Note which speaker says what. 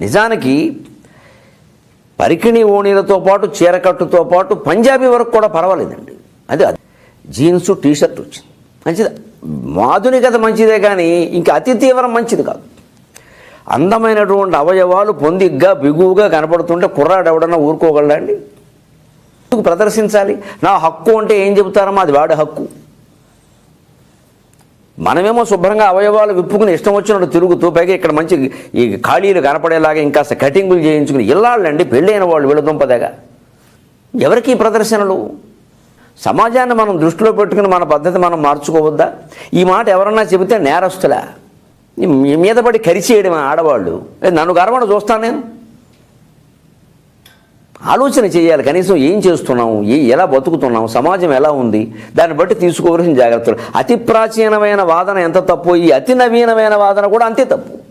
Speaker 1: నిజానికి పరికిణి ఓణీలతో పాటు చీరకట్టుతో పాటు పంజాబీ వరకు కూడా పర్వాలేదండి. అది అది. జీన్స్ టీషర్ట్ వచ్చింది. మంచిది. ఆధునికత మంచిదే కానీ ఇంకా అతి తీవ్రం మంచిది కాదు. అందమైనటువంటి అవయవాలు పొందిగ్గా బిగువుగా కనపడుతుంటే కుర్రాడు ఎవడన్నా ఊరుకోగలడా అండి? ప్రదర్శించాలి? నా హక్కు అంటే ఏం చెబుతారమ్మా? అది వాడి హక్కు. మనమేమో శుభ్రంగా అవయవాలు విప్పుకుని ఇష్టం వచ్చినట్టు తిరుగుతూ పైగా ఇక్కడ మంచి ఈ ఖాళీలు కనపడేలాగా ఇంకా కటింగులు చేయించుకుని ఇల్లాళ్ళండి పెళ్ళైన వాళ్ళు విడదుంపదగా ఎవరికి ప్రదర్శనలు? సమాజాన్ని మనం దృష్టిలో పెట్టుకుని మన పద్ధతి మనం మార్చుకోవద్దా? ఈ మాట ఎవరన్నా చెబితే నేరస్తులా? మీ మీద పడి కరిచేయడం ఆడవాళ్ళు. నన్ను గర్వణ చూస్తాను నేను. ఆలోచన చేయాలి. కనీసం ఏం చేస్తున్నాం ఏ ఎలా బతుకుతున్నాం సమాజం ఎలా ఉంది? దాన్ని బట్టి తీసుకోవలసిన జాగ్రత్తలు. అతి ప్రాచీనమైన వాదన ఎంత తప్పు? ఈ అతి నవీనమైన వాదన కూడా అంతే తప్పు.